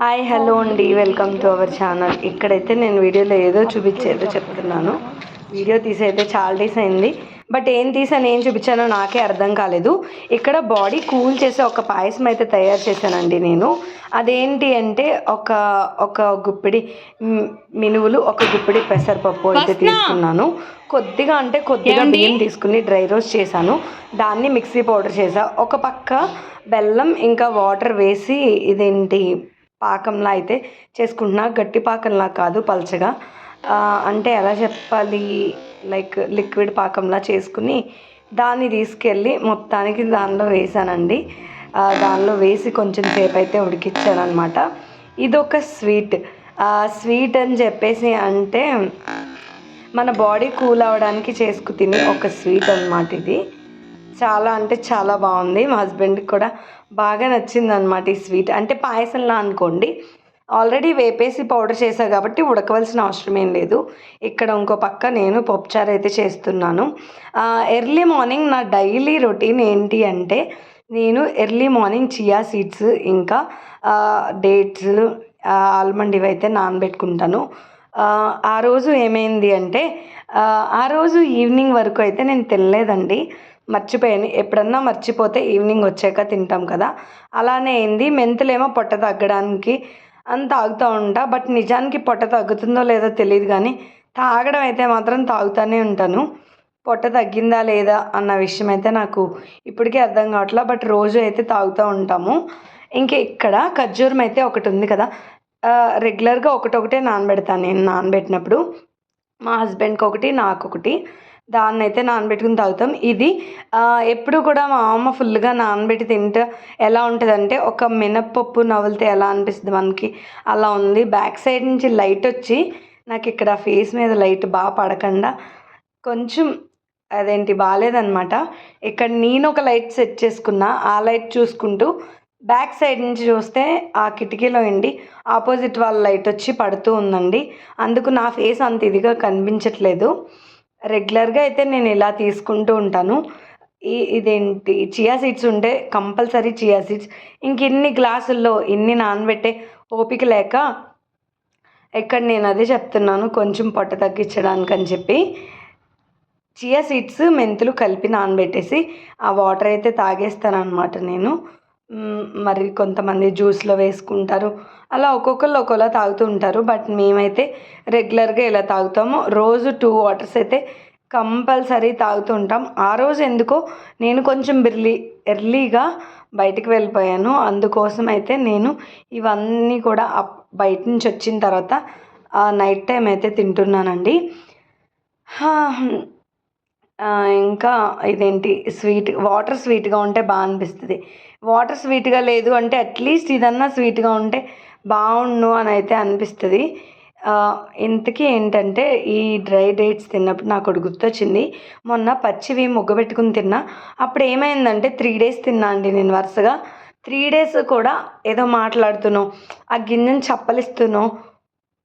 Hi hello అండి. Welcome to our channel. ఇక్కడైతే నేను వీడియోలో ఏదో చూపించేదో చెప్తున్నాను. వీడియో తీసైతే చాలా డేస్ అయింది. బట్ ఏం తీసాను ఏం చూపించానో నాకే అర్థం కాలేదు. ఇక్కడ బాడీ కూల్ చేసే ఒక పాయసం అయితే తయారు చేశానండి నేను. అదేంటి అంటే ఒక ఒక గుప్పిడి మినువులు ఒక గుప్పిడి పెసరపప్పు అయితే తీసుకున్నాను. కొద్దిగా అంటే కొద్దిగా బియ్యం తీసుకుని డ్రై రోస్ట్ చేశాను. దాన్ని మిక్సీ పౌడర్ చేసా ఒక పక్క బెల్లం ఇంకా వాటర్ వేసి ఇదేంటి పాకంలా అయితే చేసుకుంటున్నా. గట్టి పాకంలా కాదు పల్చగా. అంటే ఎలా చెప్పాలి? లైక్ లిక్విడ్ పాకంలా చేసుకుని దాన్ని తీసుకెళ్ళి మొత్తానికి దానిలో వేసానండి. దానిలో వేసి కొంచెం సేపు అయితే ఉడికిచ్చాను అనమాట ఇదొక స్వీట్. స్వీట్ అని చెప్పేసి అంటే మన బాడీ కూల్ అవ్వడానికి చేసుకు తిని ఒక స్వీట్ అన్నమాట ఇది. చాలా అంటే చాలా బాగుంది. మా హస్బెండ్కి కూడా బాగా నచ్చింది అనమాట ఈ స్వీట్. అంటే పాయసంలా అనుకోండి. ఆల్రెడీ వేపేసి పౌడర్ చేశా కాబట్టి ఉడకవలసిన అవసరం ఏం లేదు. ఇక్కడ ఇంకో పక్క నేను పప్పుచారు అయితే చేస్తున్నాను. ఎర్లీ మార్నింగ్ నా డైలీ రొటీన్ ఏంటి అంటే నేను ఎర్లీ మార్నింగ్ చియా సీడ్స్ ఇంకా డేట్స్ ఆల్మండ్ ఇవైతే నానబెట్టుకుంటాను. ఆ, రోజు ఏమైంది అంటే ఆ, ఆ రోజు ఈవినింగ్ వరకు అయితే నేను తినలేదండి. మర్చిపోయాను. ఎప్పుడన్నా మర్చిపోతే ఈవినింగ్ వచ్చాక తింటాం కదా. అలానే అయింది మెంతులేమో పొట్ట తగ్గడానికి అని తాగుతూ ఉంటా. బట్ నిజానికి పొట్ట తగ్గుతుందో లేదో తెలియదు కానీ తాగడం అయితే మాత్రం తాగుతూనే ఉంటాను. పొట్ట తగ్గిందా లేదా అన్న విషయం అయితే నాకు ఇప్పటికీ అర్థం కావట్లా. బట్ రోజు అయితే తాగుతూ ఉంటాము. ఇంకా ఇక్కడ ఖర్జూరం అయితే ఒకటి ఉంది కదా. రెగ్యులర్గా ఒకటొకటే నానబెడతాను నేను నానబెట్టినప్పుడు. మా హస్బెండ్కి ఒకటి నాకు ఒకటి దాన్ని అయితే నానబెట్టుకుని తాగుతాం. ఇది ఎప్పుడు కూడా మా అమ్మ ఫుల్గా నానబెట్టి తింటే ఎలా ఉంటుందంటే ఒక మినప్పప్పు నవ్వులితే ఎలా అనిపిస్తుంది మనకి. అలా ఉంది. బ్యాక్ సైడ్ నుంచి లైట్ వచ్చి నాకు ఇక్కడ ఫేస్ మీద లైట్ బాగా పడకుండా కొంచెం అదేంటి బాగాలేదనమాట ఇక్కడ నేను ఒక లైట్ సెట్ చేసుకున్నా. ఆ లైట్ చూసుకుంటూ బ్యాక్ సైడ్ నుంచి చూస్తే ఆ కిటికీలో ఎండి ఆపోజిట్ వాళ్ళ లైట్ వచ్చి పడుతూ ఉందండి. అందుకు నా ఫేస్ అంత ఇదిగా కనిపించట్లేదు. రెగ్యులర్గా అయితే నేను ఇలా తీసుకుంటూ ఉంటాను. ఈ ఇదేంటి చియా సీడ్స్ ఉంటే కంపల్సరీ చియా సీడ్స్ ఇంక ఇన్ని గ్లాసుల్లో ఇన్ని నానబెట్టే ఓపిక లేక ఇక్కడ నేను అదే చెప్తున్నాను కొంచెం పొట్ట తగ్గించడానికి అని చెప్పి. చియా సీడ్స్ మెంతులు కలిపి నానబెట్టేసి ఆ వాటర్ అయితే తాగేస్తాను అనమాట నేను మరి కొంతమంది జ్యూస్లో వేసుకుంటారు. అలా ఒక్కొక్కరు ఒకలా తాగుతూ ఉంటారు. బట్ మేమైతే రెగ్యులర్గా ఇలా తాగుతాము. రోజు టూ వాటర్స్ అయితే కంపల్సరీ తాగుతూ ఉంటాం. ఆ రోజు ఎందుకో నేను కొంచెం బిర్లీ ఎర్లీగా బయటికి వెళ్ళిపోయాను. అందుకోసం అయితే నేను ఇవన్నీ కూడా అప్- బయట నుంచి వచ్చిన తర్వాత నైట్ టైం అయితే తింటున్నానండి. ఇంకా ఇదేంటి? స్వీట్ వాటర్ స్వీట్గా ఉంటే బాగా అనిపిస్తుంది. వాటర్ స్వీట్గా లేదు అంటే అట్లీస్ట్ ఇదన్నా స్వీట్గా ఉంటే బాగుండు అని అయితే అనిపిస్తుంది ఇంతకీ ఏంటంటే ఈ డ్రై డేట్స్ తిన్నప్పుడు నాకు ఒకటి గుర్తొచ్చింది. మొన్న పచ్చివి ముగ్గబెట్టుకుని తిన్నా. అప్పుడు ఏమైందంటే త్రీ డేస్ తిన్నా అండి నేను వరుసగా. త్రీ డేస్ కూడా ఏదో మాట్లాడుతున్నావు ఆ గిన్నెని చప్పలిస్తున్నావు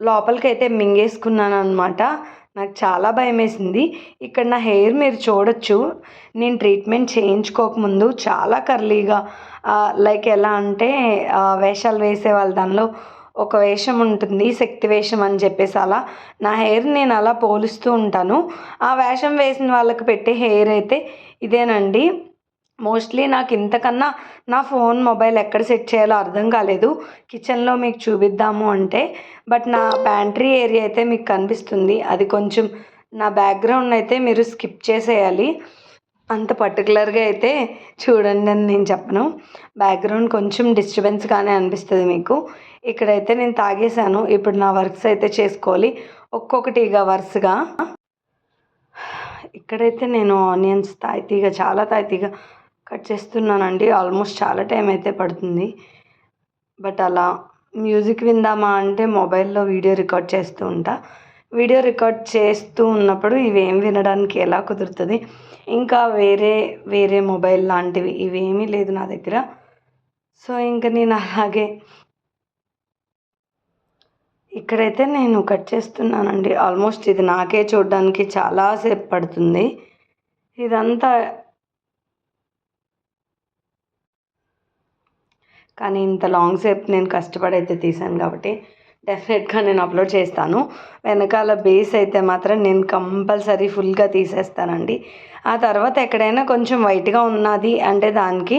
లోపలికైతే మింగేసుకున్నాను అనమాట నాకు చాలా భయం వేసింది ఇక్కడ నా హెయిర్ మీరు చూడొచ్చు. నేను ట్రీట్మెంట్ చేయించుకోకముందు చాలా కర్లీగా లైక్ ఎలా అంటే వేషాలు వేసే వాళ్ళ దానిలో ఒక వేషం ఉంటుంది శక్తి వేషం అని చెప్పేసి అలా. నా హెయిర్ నేను అలా పోలుస్తూ ఉంటాను. ఆ వేషం వేసిన వాళ్ళకి పెట్టే హెయిర్ అయితే ఇదేనండి. మోస్ట్లీ నాకు ఇంతకన్నా నా ఫోన్ మొబైల్ ఎక్కడ సెట్ చేయాలో అర్థం కాలేదు. కిచెన్లో మీకు చూపిద్దాము అంటే బట్ నా ప్యాంట్రీ ఏరియా అయితే మీకు కనిపిస్తుంది. అది కొంచెం నా బ్యాక్గ్రౌండ్ అయితే మీరు స్కిప్ చేసేయాలి. అంత పర్టికులర్గా అయితే చూడండి అని నేను చెప్పను. బ్యాక్గ్రౌండ్ కొంచెం డిస్టర్బెన్స్గానే అనిపిస్తుంది మీకు. ఇక్కడైతే నేను తాగేశాను. ఇప్పుడు నా వర్క్స్ అయితే చేసుకోవాలి. ఒక్కొక్కటిగా వరుసగా. ఇక్కడైతే నేను ఆనియన్స్ తాయితీగా చాలా తాయితీగా కట్ చేస్తున్నానండి. ఆల్మోస్ట్ చాలా టైం అయితే పడుతుంది. బట్ అలా మ్యూజిక్ విందామా అంటే మొబైల్లో వీడియో రికార్డ్ చేస్తూ ఉంటా. వీడియో రికార్డ్ చేస్తూ ఉన్నప్పుడు ఇవేం వినడానికి ఎలా కుదురుతుంది? ఇంకా వేరే వేరే మొబైల్ లాంటివి ఇవేమీ లేదు నా దగ్గర. సో ఇంకా నేను అలాగే ఇక్కడైతే నేను కట్ చేస్తున్నానండి. ఆల్మోస్ట్ ఇది నాకే చూడడానికి చాలాసేపు పడుతుంది. ఇదంతా కానీ ఇంత లాంగ్ సేపు నేను కష్టపడి అయితే తీసాను కాబట్టి డెఫినెట్గా నేను అప్లోడ్ చేస్తాను. వెనకాల బేస్ అయితే మాత్రం నేను కంపల్సరీ ఫుల్గా తీసేస్తానండి. ఆ తర్వాత ఎక్కడైనా కొంచెం వైట్గా ఉన్నది అంటే దానికి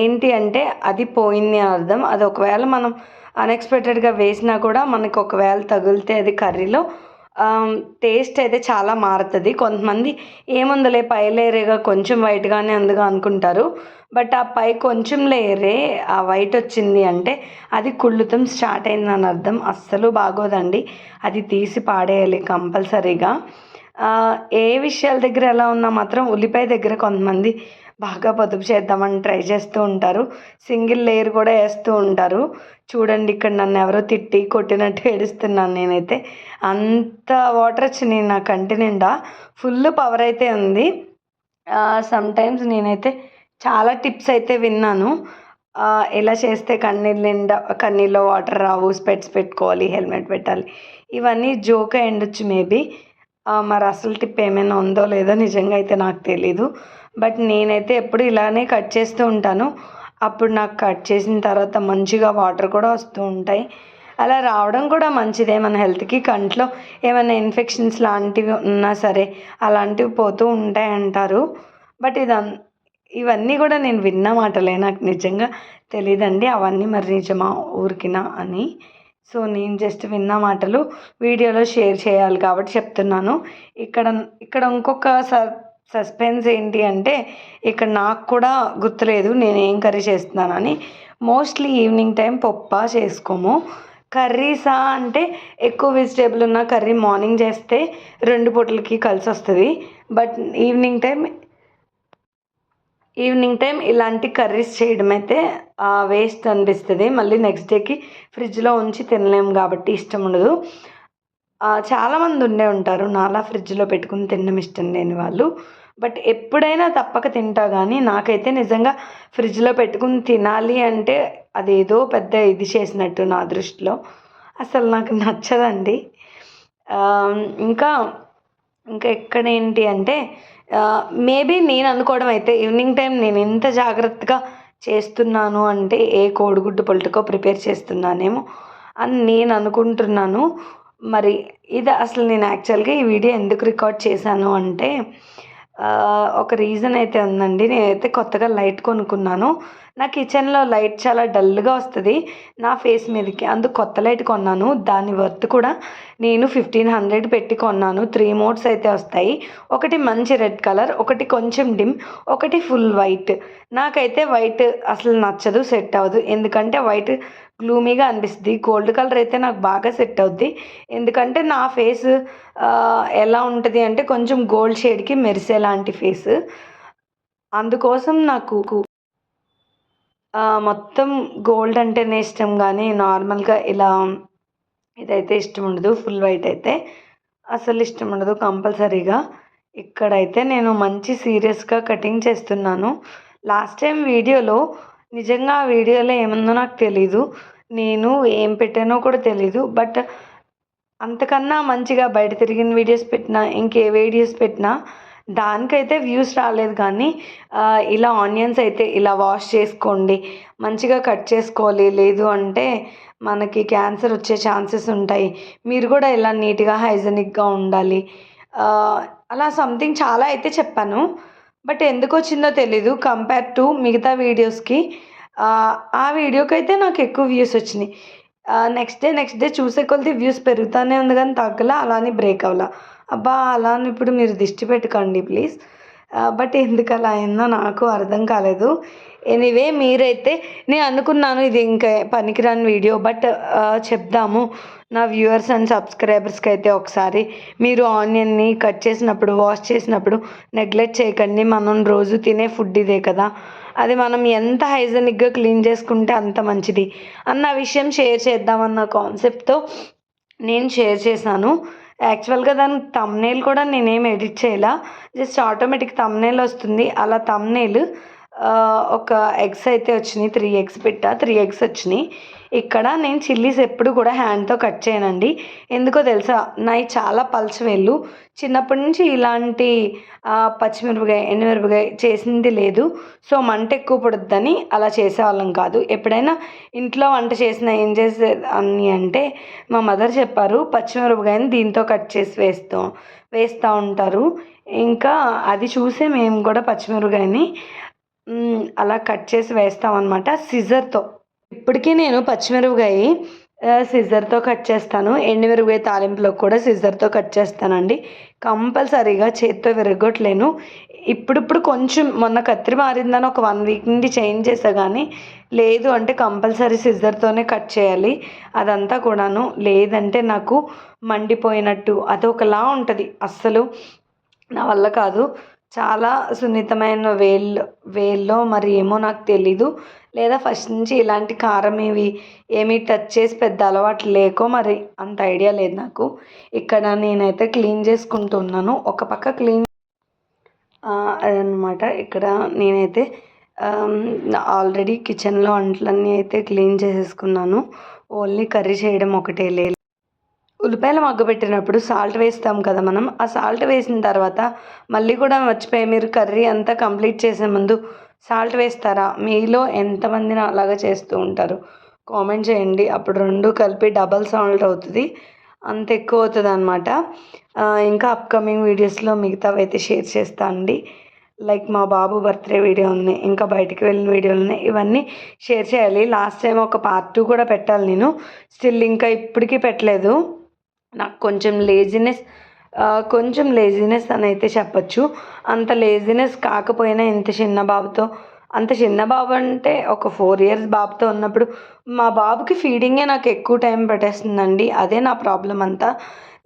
ఏంటి అంటే అది పోయింది అర్థం. అది ఒకవేళ మనం అన్ఎక్స్పెక్టెడ్గా వేసినా కూడా మనకు ఒకవేళ తగిలితే అది కర్రీలో టేస్ట్ అయితే చాలా మారుతుంది. కొంతమంది ఏముందలే పై లేయరేగా కొంచెం వైట్గానే ఉందిగా అనుకుంటారు. బట్ ఆ పై కొంచెం లేయరే ఆ వైట్ వచ్చింది అంటే అది కుళ్ళుతం స్టార్ట్ అయిందని అర్థం. అస్సలు బాగోదండి. అది తీసి పాడేయాలి కంపల్సరీగా. ఏ విషయాల దగ్గర ఎలా ఉన్నా మాత్రం ఉల్లిపాయ దగ్గర కొంతమంది బాగా పొదుపు చేద్దామని ట్రై చేస్తూ ఉంటారు. సింగిల్ లేయర్ కూడా వేస్తూ ఉంటారు. చూడండి ఇక్కడ నన్ను ఎవరో తిట్టి కొట్టినట్టు ఏడుస్తున్నాను నేనైతే. అంత వాటర్ వచ్చినాయి నా కంటి నిండా. ఫుల్ పవర్ అయితే ఉంది. సమ్టైమ్స్ నేనైతే చాలా టిప్స్ అయితే విన్నాను. ఎలా చేస్తే కన్నీళ్ళ నిండా కన్నీళ్ళలో వాటర్ రావు స్పెట్స్ పెట్టుకోవాలి హెల్మెట్ పెట్టాలి. ఇవన్నీ జోక్ అయ్యుండొచ్చు మేబీ. మరి అసలు టిప్ ఏమైనా ఉందో లేదో నిజంగా అయితే నాకు తెలీదు. బట్ నేనైతే ఎప్పుడు ఇలానే కట్ చేస్తూ ఉంటాను. అప్పుడు నాకు కట్ చేసిన తర్వాత మంచిగా వాటర్ కూడా వస్తూ ఉంటాయి. అలా రావడం కూడా మంచిదే మన హెల్త్కి. కంట్లో ఏమైనా ఇన్ఫెక్షన్స్ లాంటివి ఉన్నా సరే అలాంటివి పోతూ ఉంటాయి అంటారు. బట్ ఇది ఇవన్నీ కూడా నేను విన్న మాటలే నాకు నిజంగా తెలియదండి అవన్నీ మరి నిజమా ఊరికినా అని. సో నేను జస్ట్ విన్న మాటలు వీడియోలో షేర్ చేయాలి కాబట్టి చెప్తున్నాను. ఇక్కడ ఇక్కడ ఇంకొక స సస్పెన్స్ ఏంటి అంటే ఇక్కడ నాకు కూడా గుర్తులేదు నేను ఏం కర్రీ చేస్తున్నానని. మోస్ట్లీ ఈవినింగ్ టైం పప్పా చేసుకోము. కర్రీసా అంటే ఎక్కువ వెజిటేబుల్ ఉన్న కర్రీ మార్నింగ్ చేస్తే రెండు పూటలకి కలిసి వస్తుంది. But evening time evening time ఇలాంటి కర్రీస్ చేయడం అయితే వేస్ట్ అనిపిస్తుంది. మళ్ళీ నెక్స్ట్ డేకి ఫ్రిడ్జ్లో ఉంచి తినలేము కాబట్టి ఇష్టం ఉండదు. చాలామంది ఉండే ఉంటారు. నాలా ఫ్రిడ్జ్లో పెట్టుకుని తినడం ఇష్టం లేని వాళ్ళు. బట్ ఎప్పుడైనా తప్పక తింటా కానీ నాకైతే నిజంగా ఫ్రిడ్జ్లో పెట్టుకుని తినాలి అంటే అదేదో పెద్ద ఇది చేసినట్టు నా దృష్టిలో. అసలు నాకు నచ్చదండి. ఇంకా ఇంకా ఎక్కడ ఏంటి అంటే మేబీ నేను అనుకోవడం అయితే ఈవినింగ్ టైం నేను ఎంత జాగ్రత్తగా చేస్తున్నాను అంటే ఏ కోడిగుడ్డు పొలటకో ప్రిపేర్ చేస్తున్నానేమో అని నేను అనుకుంటున్నాను. మరి ఇది అసలు నేను యాక్చువల్గా ఈ వీడియో ఎందుకు రికార్డ్ చేశాను అంటే ఒక రీజన్ అయితే ఉందండి. నేనైతే కొత్తగా లైట్ కొనుక్కున్నాను. నా కిచెన్లో లైట్ చాలా డల్గా వస్తుంది నా ఫేస్ మీదకి. అందుకు కొత్త లైట్ కొన్నాను. దాని వర్త్ కూడా నేను ఫిఫ్టీన్ హండ్రెడ్ పెట్టి కొన్నాను. త్రీ మోడ్స్ అయితే వస్తాయి. ఒకటి మంచి రెడ్ కలర్ ఒకటి కొంచెం డిమ్ ఒకటి ఫుల్ వైట్. నాకైతే వైట్ అసలు నచ్చదు సెట్ అవ్వదు. ఎందుకంటే వైట్ గ్లూమీగా అనిపిస్తుంది. గోల్డ్ కలర్ అయితే నాకు బాగా సెట్ అవుద్ది. ఎందుకంటే నా ఫేస్ ఎలా ఉంటుంది అంటే కొంచెం గోల్డ్ షేడ్కి మెరిసే లాంటి ఫేస్. అందుకోసం నాకు మొత్తం గోల్డ్ అంటేనే ఇష్టం. కానీ నార్మల్గా ఇలా ఇదైతే ఇష్టం ఉండదు. ఫుల్ వైట్ అయితే అసలు ఇష్టం ఉండదు కంపల్సరీగా. ఇక్కడైతే నేను మంచి సీరియస్గా కటింగ్ చేస్తున్నాను. లాస్ట్ టైం వీడియోలో నిజంగా ఆ వీడియోలో ఏముందో నాకు తెలీదు. నేను ఏం పెట్టానో కూడా తెలీదు. బట్ అంతకన్నా మంచిగా బయట తిరిగిన వీడియోస్ పెట్టినా ఇంకే వీడియోస్ పెట్టినా దానికైతే వ్యూస్ రాలేదు కానీ ఇలా ఆనియన్స్ అయితే ఇలా వాష్ చేసుకోండి మంచిగా కట్ చేసుకోవాలి. లేదు అంటే మనకి క్యాన్సర్ వచ్చే ఛాన్సెస్ ఉంటాయి. మీరు కూడా ఇలా నీట్గా హైజెనిక్గా ఉండాలి. అలా సంథింగ్ చాలా అయితే చెప్పాను. బట్ ఎందుకు వచ్చిందో తెలీదు కంపేర్ టు మిగతా వీడియోస్కి. ఆ వీడియోకి అయితే నాకు ఎక్కువ వ్యూస్ వచ్చినాయి. నెక్స్ట్ డే నెక్స్ట్ డే చూసే కొలిది వ్యూస్ పెరుగుతూనే ఉంది కానీ తగ్గలా అలానే బ్రేక్ అవ్వాల. అబ్బా అలా అని ఇప్పుడు మీరు దిష్టి పెట్టుకోండి ప్లీజ్. బట్ ఎందుకు అలా అయిందో నాకు అర్థం కాలేదు. ఎనీవే మీరైతే నేను అనుకున్నాను ఇది ఇంకా పనికిరాని వీడియో బట్ చెప్దాము. నా వ్యూవర్స్ అండ్ సబ్స్క్రైబర్స్కి అయితే ఒకసారి మీరు ఆనియన్ని కట్ చేసినప్పుడు వాష్ చేసినప్పుడు నెగ్లెక్ట్ చేయకండి. మనం రోజు తినే ఫుడ్ ఇదే కదా. అది మనం ఎంత హైజెనిక్గా క్లీన్ చేసుకుంటే అంత మంచిది. అన్న విషయం షేర్ చేద్దామన్న కాన్సెప్ట్తో నేను షేర్ చేశాను. యాక్చువల్గా దాని తమ్నేల్ కూడా నేనేం ఎడిట్ చేయాల. జస్ట్ ఆటోమేటిక్ తమ్నేల్ వస్తుంది. అలా తమ్నేల్ ఒక ఎగ్స్ అయితే వచ్చినాయి త్రీ ఎగ్స్ పెట్టా త్రీ ఎగ్స్ వచ్చినాయి. ఇక్కడ నేను చిల్లీస్ ఎప్పుడు కూడా హ్యాండ్తో కట్ చేయనండి. ఎందుకో తెలుసా నాయి చాలా పలచవేళ్ళు చిన్నప్పటి నుంచి ఇలాంటి పచ్చిమిరపకాయ ఎండుమిరపకాయ చేసింది లేదు. సో మంట ఎక్కువ పడుద్దని అలా చేసేవాళ్ళం కాదు. ఎప్పుడైనా ఇంట్లో వంట చేసిన ఏం చేసే అని అంటే మా మదర్ చెప్పారు పచ్చిమిరపకాయని దీంతో కట్ చేసి వేస్తాం వేస్తూ ఉంటారు. ఇంకా అది చూసే మేము కూడా పచ్చిమిరపకాయని అలా కట్ చేసి వేస్తాం అనమాట సిజర్తో. ఇప్పటికీ నేను పచ్చిమిరపకాయ సిజర్తో కట్ చేస్తాను. ఎండుమిరపకాయ తాలింపులో కూడా సిజర్తో కట్ చేస్తానండి. కంపల్సరీగా చేత్తో విరగొట్టలేను. ఇప్పుడిప్పుడు కొంచెం మొన్న కత్తిరి మారిందని ఒక వన్ వీక్ నుండి చేంజ్ చేసా కానీ లేదు అంటే కంపల్సరీ సిజర్తోనే కట్ చేయాలి. అదంతా కూడాను లేదంటే నాకు మండిపోయినట్టు అదొకలా ఉంటుంది. అస్సలు నా వల్ల కాదు. చాలా సున్నితమైన వేళ్ళు వేల్లో మరి ఏమో నాకు తెలీదు. లేదా ఫస్ట్ నుంచి ఇలాంటి కారం ఇవి ఏమీ టచ్ చేసి పెద్ద అలవాటు లేకో మరి అంత ఐడియా లేదు నాకు. ఇక్కడ నేనైతే క్లీన్ చేసుకుంటున్నాను. ఒక పక్క క్లీన్ అదనమాట ఇక్కడ నేనైతే ఆల్రెడీ కిచెన్లో అంట్లన్నీ అయితే క్లీన్ చేసేసుకున్నాను. ఓన్లీ కర్రీ చేయడం ఒకటే లేదు ఉల్లిపాయలు మగ్గబెట్టినప్పుడు సాల్ట్ వేస్తాం కదా మనం. ఆ సాల్ట్ వేసిన తర్వాత మళ్ళీ కూడా మర్చిపోయి మీరు కర్రీ అంతా కంప్లీట్ చేసే ముందు సాల్ట్ వేస్తారా? మీలో ఎంతమందిని అలాగా చేస్తూ ఉంటారు? కామెంట్ చేయండి. అప్పుడు రెండు కలిపి డబల్ సాల్ట్ అవుతుంది. అంత ఎక్కువ అవుతుంది అనమాట ఇంకా అప్కమింగ్ వీడియోస్లో మిగతావి అయితే షేర్ చేస్తా అండి. లైక్ మా బాబు బర్త్డే వీడియో ఉంది. ఇంకా బయటికి వెళ్ళిన వీడియోలు ఉన్నాయి. ఇవన్నీ షేర్ చేయాలి. లాస్ట్ టైం ఒక పార్ట్ టూ కూడా పెట్టాలి నేను. స్టిల్ ఇంకా ఇప్పటికీ పెట్టలేదు. నాకు కొంచెం లేజినెస్ కొంచెం లేజినెస్ అని అయితే చెప్పచ్చు. అంత లేజినెస్ కాకపోయినా ఇంత చిన్న బాబుతో అంత చిన్న బాబు అంటే ఒక ఫోర్ ఇయర్స్ బాబుతో ఉన్నప్పుడు మా బాబుకి ఫీడింగే నాకు ఎక్కువ టైం పెట్టేస్తుందండి. అదే నా ప్రాబ్లం అంతా.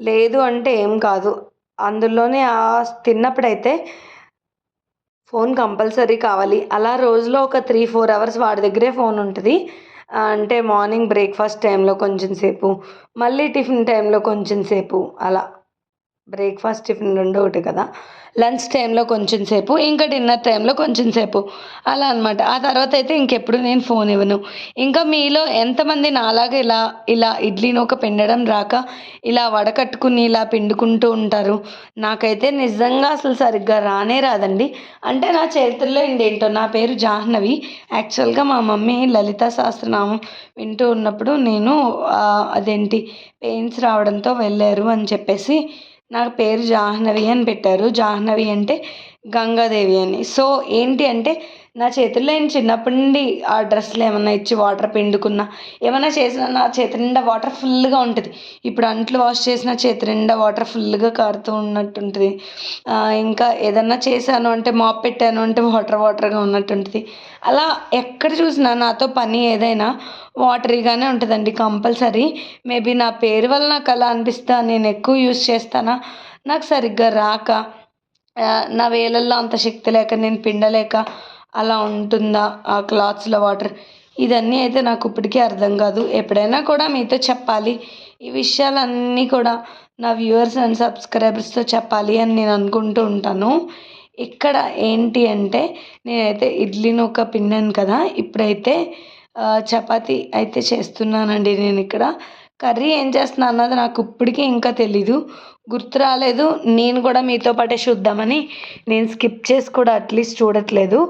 లేదు అంటే ఏం కాదు. అందులోనే ఆ తిన్నప్పుడైతే ఫోన్ కంపల్సరీ కావాలి. అలా రోజులో ఒక త్రీ ఫోర్ అవర్స్ వాడి దగ్గరే ఫోన్ ఉంటుంది. అంటే మార్నింగ్ బ్రేక్ఫాస్ట్ టైంలో కొంచెం సేపు మళ్ళీ టిఫిన్ టైంలో కొంచెం సేపు అలా. బ్రేక్ఫాస్ట్ టిఫిన్ రెండు ఒకటి కదా. లంచ్ టైంలో కొంచెం సేపు ఇంకా డిన్నర్ టైంలో కొంచెం సేపు. అలా అనమాట ఆ తర్వాత అయితే ఇంకెప్పుడు నేను ఫోన్ ఇవ్వను. ఇంకా మీలో ఎంతమంది నాలాగా ఇలా ఇలా ఇడ్లీని ఒక పిండడం రాక ఇలా వడకట్టుకుని ఇలా పిండుకుంటూ ఉంటారు? నాకైతే నిజంగా అసలు సరిగ్గా రానే రాదండి. అంటే నా చరిత్రలో ఏంటో నా పేరు జాహ్నవి. యాక్చువల్గా మా మమ్మీ లలిత సహస్రనామం వింటూ ఉన్నప్పుడు నేను అదేంటి పెయిన్స్ రావడంతో వెళ్ళారు అని చెప్పేసి నా పేరు జాహ్నవి అని పెట్టారు. జాహ్నవి అంటే గంగాదేవి అని. సో ఏంటి అంటే నా చేతుల్లో నేను చిన్నప్పటి నుండి ఆ డ్రెస్సులు ఏమన్నా ఇచ్చి వాటర్ పిండుకున్నా ఏమన్నా చేసినా నా చేతి నిండా వాటర్ ఫుల్గా ఉంటుంది. ఇప్పుడు అంట్లు వాష్ చేసిన చేతి నిండా వాటర్ ఫుల్గా కారుతూ ఉన్నట్టు ఉంటుంది ఇంకా ఏదన్నా చేశాను అంటే మాప్ పెట్టాను అంటే వాటర్ వాటర్గా ఉన్నట్టు ఉంటుంది అలా ఎక్కడ చూసినా నాతో పని ఏదైనా వాటరీగానే ఉంటుందండి కంపల్సరీ. మేబీ నా పేరు వల్ల నాకు అలా అనిపిస్తా నేను ఎక్కువ యూస్ చేస్తానా? నాకు సరిగ్గా రాక నా వేలల్లో అంత శక్తి లేక నేను పిండలేక అలా ఉంటుందా ఆ క్లాత్స్లో వాటర్? ఇదన్నీ అయితే నాకు ఇప్పటికీ అర్థం కాదు. ఎప్పుడైనా కూడా మీతో చెప్పాలి. ఈ విషయాలన్నీ కూడా నా వ్యూవర్స్ అండ్ సబ్స్క్రైబర్స్తో చెప్పాలి అని నేను అనుకుంటూ ఉంటాను. ఇక్కడ ఏంటి అంటే నేనైతే ఇడ్లీని ఒక పిండాను కదా ఇప్పుడైతే చపాతి అయితే చేస్తున్నానండి నేను ఇక్కడ. కర్రీ ఏం చేస్తున్నా అన్నది నాకు ఇప్పటికీ ఇంకా తెలీదు. గుర్తు రాలేదు. నేను కూడా మీతో పాటే చూద్దామని నేను స్కిప్ చేసి కూడా అట్లీస్ట్ చూడట్లేదు.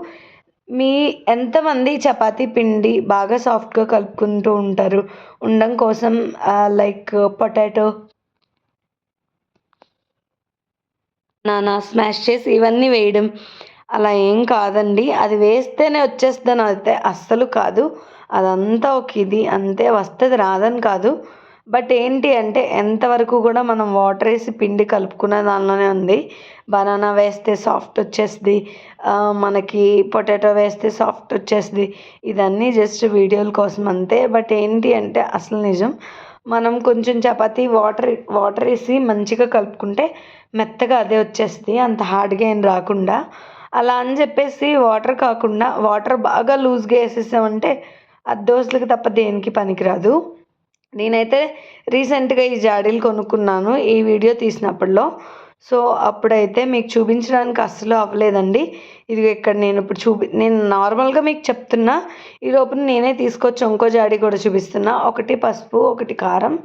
మీ ఎంతమంది చపాతీ పిండి బాగా సాఫ్ట్గా కలుపుకుంటూ ఉంటారు? ఉండడం కోసం లైక్ పొటాటో నానా స్మాష్ చేసి ఇవన్నీ వేయడం అలా ఏం కాదండి. అది వేస్తేనే వచ్చేస్తాను అయితే అస్సలు కాదు. అదంతా ఒక ఇది. అంతే వస్తుంది రాదని కాదు. బట్ ఏంటి అంటే ఎంతవరకు కూడా మనం వాటర్ వేసి పిండి కలుపుకునే దానిలోనే ఉంది. బనానా వేస్తే సాఫ్ట్ వచ్చేస్తుంది. మనకి పొటాటో వేస్తే సాఫ్ట్ వచ్చేస్తుంది. ఇదన్నీ జస్ట్ వీడియోల కోసం అంతే. బట్ ఏంటి అంటే అసలు నిజం మనం కొంచెం చపాతీ వాటర్ వాటర్ వేసి మంచిగా కలుపుకుంటే మెత్తగా అదే వచ్చేస్తుంది. అంత హార్డ్గా ఏం రాకుండా. అలా అని చెప్పేసి వాటర్ కాకుండా వాటర్ బాగా లూజ్గా వేసేసామంటే అది దోశలకు తప్ప దేనికి పనికిరాదు. నేనైతే రీసెంట్గా ఈ జాడీలు కొనుక్కున్నాను. ఈ వీడియో తీసినప్పటిలో సో అప్పుడైతే మీకు చూపించడానికి అస్సలు అవ్వలేదండి. ఇది ఇక్కడ నేను ఇప్పుడు చూపి నేను నార్మల్గా మీకు చెప్తున్నా. ఈ లోపల నేనే తీసుకొచ్చి ఇంకో జాడి కూడా చూపిస్తున్నా. ఒకటి పసుపు ఒకటి కారం.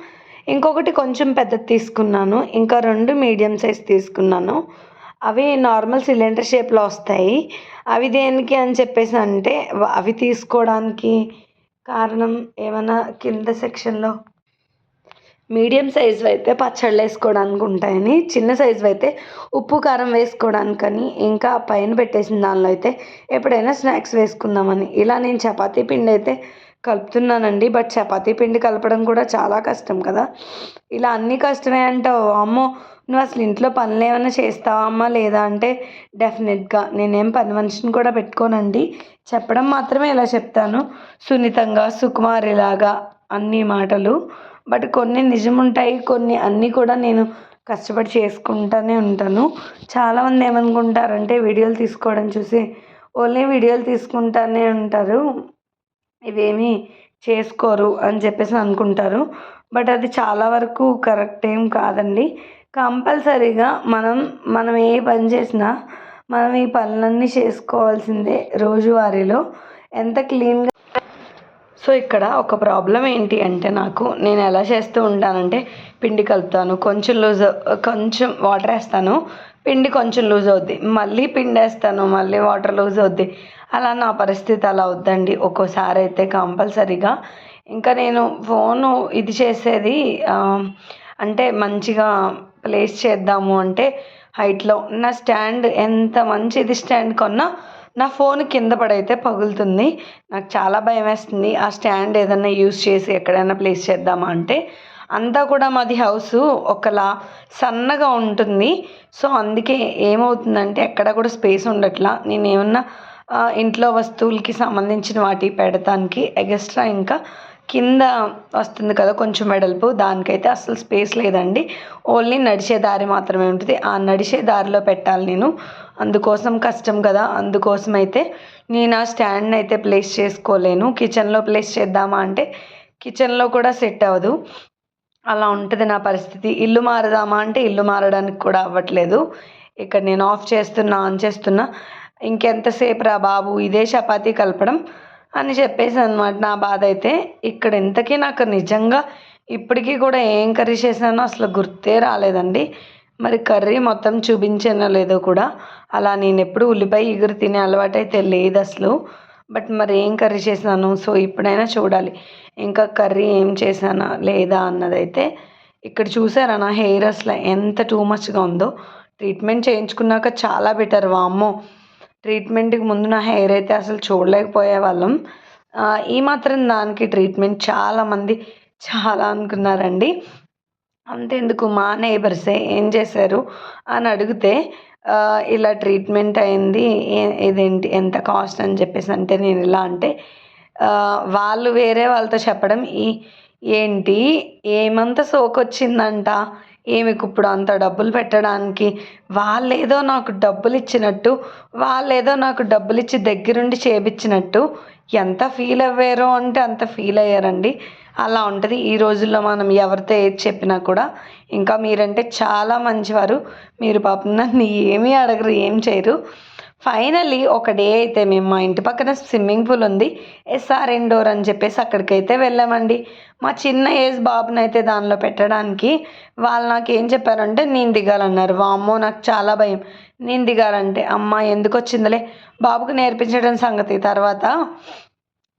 ఇంకొకటి కొంచెం పెద్దది తీసుకున్నాను. ఇంకా రెండు మీడియం సైజ్ తీసుకున్నాను. అవి నార్మల్ సిలిండర్ షేప్లో వస్తాయి. అవి దేనికి అని చెప్పేసి అంటే అవి తీసుకోవడానికి కారణం ఏమైనా కింద సెక్షన్లో? మీడియం సైజు అయితే పచ్చళ్ళు వేసుకోవడానికి ఉంటాయని చిన్న సైజు అయితే ఉప్పు కారం వేసుకోవడానికని ఇంకా పైన పెట్టేసిన దానిలో అయితే ఎప్పుడైనా స్నాక్స్ వేసుకుందామని. ఇలా నేను చపాతీ పిండి అయితే కలుపుతున్నానండి బట్ చపాతీ పిండి కలపడం కూడా చాలా కష్టం కదా. ఇలా అన్నీ కష్టమే అంటావు. అమ్మో నువ్వు అసలు ఇంట్లో పనులు ఏమైనా చేస్తావా అమ్మా లేదా అంటే డెఫినెట్గా నేనేం పని మనిషిని కూడా పెట్టుకోనండి. చెప్పడం మాత్రమే ఇలా చెప్తాను. సున్నితంగా సుకుమారిలాగా అన్ని మాటలు. బట్ కొన్ని నిజం ఉంటాయి కొన్ని అన్నీ కూడా నేను కష్టపడి చేసుకుంటూనే ఉంటాను. చాలామంది ఏమనుకుంటారంటే వీడియోలు తీసుకోవడం చూసి ఓన్లీ వీడియోలు తీసుకుంటానే ఉంటారు. ఇవేమీ చేసుకోరు అని చెప్పేసి అనుకుంటారు. బట్ అది చాలా వరకు కరెక్ట్ ఏం కాదండి. కంపల్సరీగా మనం మనం ఏ పని చేసినా మనం ఈ పనులన్నీ చేసుకోవాల్సిందే రోజువారీలో. ఎంత క్లీన్గా సో ఇక్కడ ఒక ప్రాబ్లం ఏంటి అంటే నాకు నేను ఎలా చేస్తూ ఉంటానంటే పిండి కలుపుతాను కొంచెం లూజ్ కొంచెం వాటర్ వేస్తాను పిండి కొంచెం లూజ్ అవుద్ది. మళ్ళీ పిండి వేస్తాను మళ్ళీ వాటర్ లూజ్ అవుద్ది. అలా నా పరిస్థితి అలా అవుద్దండి. ఒక్కోసారి అయితే కంపల్సరీగా. ఇంకా నేను ఫోను ఇది చేసేది అంటే మంచిగా ప్లేస్ చేద్దాము అంటే హైట్లో నా స్టాండ్ ఎంత మంచిది స్టాండ్ కొన్నా నా ఫోన్ కింద పడైతే పగులుతుంది. నాకు చాలా భయం వేస్తుంది ఆ స్టాండ్ ఏదైనా యూస్ చేసి ఎక్కడైనా ప్లేస్ చేద్దామా అంటే అంతా కూడా మాది హౌస్ ఒకలా సన్నగా ఉంటుంది. సో అందుకే ఏమవుతుందంటే ఎక్కడ కూడా స్పేస్ ఉండట్లా. నేను ఏమన్నా ఇంట్లో వస్తువులకి సంబంధించిన వాటి పెడతానికి ఎగస్ట్రా ఇంకా కింద వస్తుంది కదా కొంచెం వెడల్పు దానికైతే అసలు స్పేస్ లేదండి. ఓన్లీ నడిచే దారి మాత్రమే ఉంటుంది. ఆ నడిచే దారిలో పెట్టాలి నేను. అందుకోసం కష్టం కదా. అందుకోసం అయితే నేను ఆ స్టాండ్ అయితే ప్లేస్ చేసుకోలేను. కిచెన్లో ప్లేస్ చేద్దామా అంటే కిచెన్లో కూడా సెట్ అవ్వదు. అలా ఉంటుంది నా పరిస్థితి. ఇల్లు మారదామా అంటే ఇల్లు మారడానికి కూడా అవ్వట్లేదు. ఇక్కడ నేను ఆఫ్ చేస్తున్నా ఆన్ చేస్తున్నా. ఇంకెంతసేపు రా బాబు? ఇదే చపాతీ కలపడం. అని చెప్పేసి అనమాట నా బాధ అయితే. ఇక్కడ ఇంతకీ నాకు నిజంగా ఇప్పటికీ కూడా ఏం కర్రీ చేశానో అసలు గుర్తే రాలేదండి. మరి కర్రీ మొత్తం చూపించానో లేదో కూడా. అలా నేను ఎప్పుడు ఉల్లిపాయ ఎగురు తినే అలవాటు అయితే లేదు అసలు. బట్ మరి ఏం కర్రీ చేశాను? సో ఇప్పుడైనా చూడాలి. ఇంకా కర్రీ ఏం చేశానా? లేదా అన్నదైతే ఇక్కడ చూసారా నా హెయిర్ అసలు ఎంత టూ మచ్గా ఉందో. ట్రీట్మెంట్ చేయించుకున్నాక చాలా బెటర్. వామ్మో! ట్రీట్మెంట్కి ముందు నా హెయిర్ అయితే అసలు చూడలేకపోయే వాళ్ళం ఈ మాత్రం దానికి ట్రీట్మెంట్ చాలామంది చాలా అనుకున్నారండి. అంతెందుకు మా నేబర్సే ఏం చేశారు అని అడిగితే ఇలా ట్రీట్మెంట్ అయింది ఇదేంటి ఎంత కాస్ట్ అని చెప్పేసి అంటే నేను ఇలా అంటే వాళ్ళు వేరే వాళ్ళతో చెప్పడం ఈ ఏంటి ఏమంత సోకొచ్చిందంట? ఏమికి ఇప్పుడు అంత డబ్బులు పెట్టడానికి? వాళ్ళేదో నాకు డబ్బులు ఇచ్చినట్టు వాళ్ళేదో నాకు డబ్బులు ఇచ్చి దగ్గరుండి చేపించినట్టు ఎంత ఫీల్ అయ్యారో అంటే అంత ఫీల్ అయ్యారండి. అలా ఉంటుంది. ఈ రోజుల్లో మనం ఎవరితో ఏది చెప్పినా కూడా ఇంకా మీరంటే చాలా మంచివారు. మీరు పాపం నన్ను ఏమీ అడగరు ఏం చేయరు. ఫైనలీ ఒక డే అయితే మేము మా ఇంటి పక్కన స్విమ్మింగ్ పూల్ ఉంది. ఎస్ఆర్ ఇండోర్ అని చెప్పేసి అక్కడికైతే వెళ్ళామండి. మా చిన్న ఏజ్ బాబుని అయితే దానిలో పెట్టడానికి వాళ్ళు నాకు ఏం చెప్పారంటే నేను దిగాలన్నారు. వామ్మో నాకు చాలా భయం. నేను దిగాలంటే అమ్మ ఎందుకు వచ్చిందిలే? బాబుకు నేర్పించడం సంగతి తర్వాత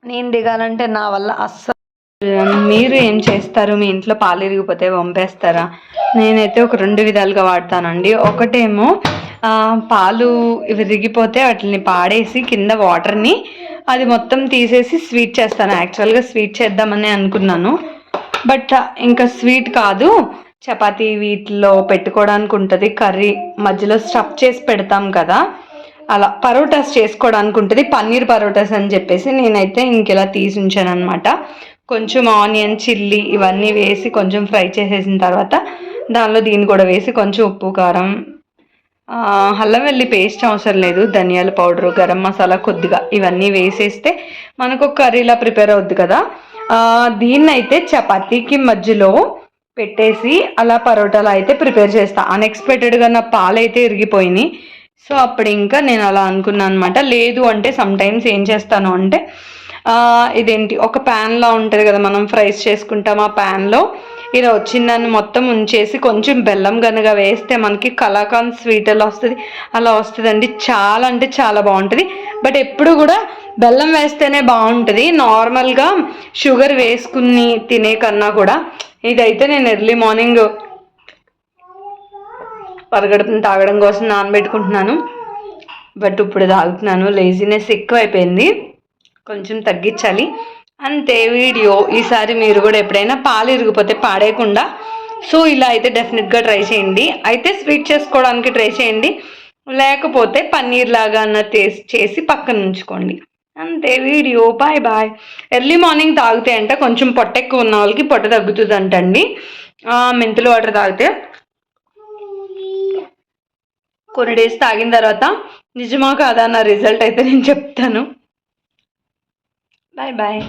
నేను దిగాలంటే నా వల్ల అస్సలు మీరు ఏం చేస్తారు? మీ ఇంట్లో పాలు ఇరిగిపోతే పంపేస్తారా? నేనైతే ఒక రెండు విధాలుగా వాడతానండి. ఒకటేమో పాలు పాలు విరిగిపోతే వాటిని పాడేసి కింద వాటర్ని అది మొత్తం తీసేసి స్వీట్ చేస్తాను. యాక్చువల్గా స్వీట్ చేద్దామని అనుకున్నాను. బట్ ఇంకా స్వీట్ కాదు. చపాతీ వీటిలో పెట్టుకోవడానికి ఉంటుంది. కర్రీ మధ్యలో స్టఫ్ చేసి పెడతాం కదా. అలా పరోటాస్ చేసుకోవడానికి ఉంటుంది. పన్నీర్ పరోటాస్ అని చెప్పేసి నేనైతే ఇంకెలా తీసి ఉంచాను అనమాట కొంచెం ఆనియన్ చిల్లీ ఇవన్నీ వేసి కొంచెం ఫ్రై చేసేసిన తర్వాత దానిలో దీన్ని కూడా వేసి కొంచెం ఉప్పు కారం అల్లం వెల్లి పేస్ట్ అవసరం లేదు ధనియాల పౌడరు గరం మసాలా కొద్దిగా ఇవన్నీ వేసేస్తే మనకు ఒక కర్రీలా ప్రిపేర్ అవుద్ది కదా. దీన్నైతే చపాతీకి మధ్యలో పెట్టేసి అలా పరోటాలు అయితే ప్రిపేర్ చేస్తా. అన్ఎక్స్పెక్టెడ్గా నా పాలు అయితే ఇరిగిపోయినాయి సో అప్పుడు ఇంకా నేను అలా అనుకున్నాను అనమాట లేదు అంటే సమ్ టైమ్స్ ఏం చేస్తాను అంటే ఇదేంటి ఒక ప్యాన్లో ఉంటుంది కదా మనం ఫ్రైస్ చేసుకుంటాం ఆ ప్యాన్లో ఇలా వచ్చిందని మొత్తం ఉంచేసి కొంచెం బెల్లం కనుక వేస్తే మనకి కలాకాండ్ స్వీట్ ఎలా వస్తుంది. అలా వస్తుందండి. చాలా అంటే చాలా బాగుంటుంది. బట్ ఎప్పుడు కూడా బెల్లం వేస్తేనే బాగుంటుంది. నార్మల్గా షుగర్ వేసుకుని తినే కన్నా కూడా ఇదైతే నేను ఎర్లీ మార్నింగ్ పరగడుపుని తాగడం కోసం నానబెట్టుకుంటున్నాను. బట్ ఇప్పుడు తాగుతున్నాను. లేజినెస్ ఎక్కువ అయిపోయింది కొంచెం తగ్గించాలి. అంతే వీడియో ఈసారి మీరు కూడా ఎప్పుడైనా పాలు ఇరిగిపోతే పాడేయకుండా. సో ఇలా అయితే డెఫినెట్గా ట్రై చేయండి. అయితే స్వీట్ చేసుకోవడానికి ట్రై చేయండి. లేకపోతే పన్నీర్ లాగా అన్న చేసి పక్కన ఉంచుకోండి. అంతే video bye bye early morning తాగితే అంట కొంచెం పొట్ట ఎక్కువ ఉన్న వాళ్ళకి పొట్ట తగ్గుతుంది అంటండి మెంతులు వాటర్ తాగితే. కొన్ని డేస్ తాగిన తర్వాత నిజమా కాదా నా రిజల్ట్ అయితే నేను చెప్తాను. Bye bye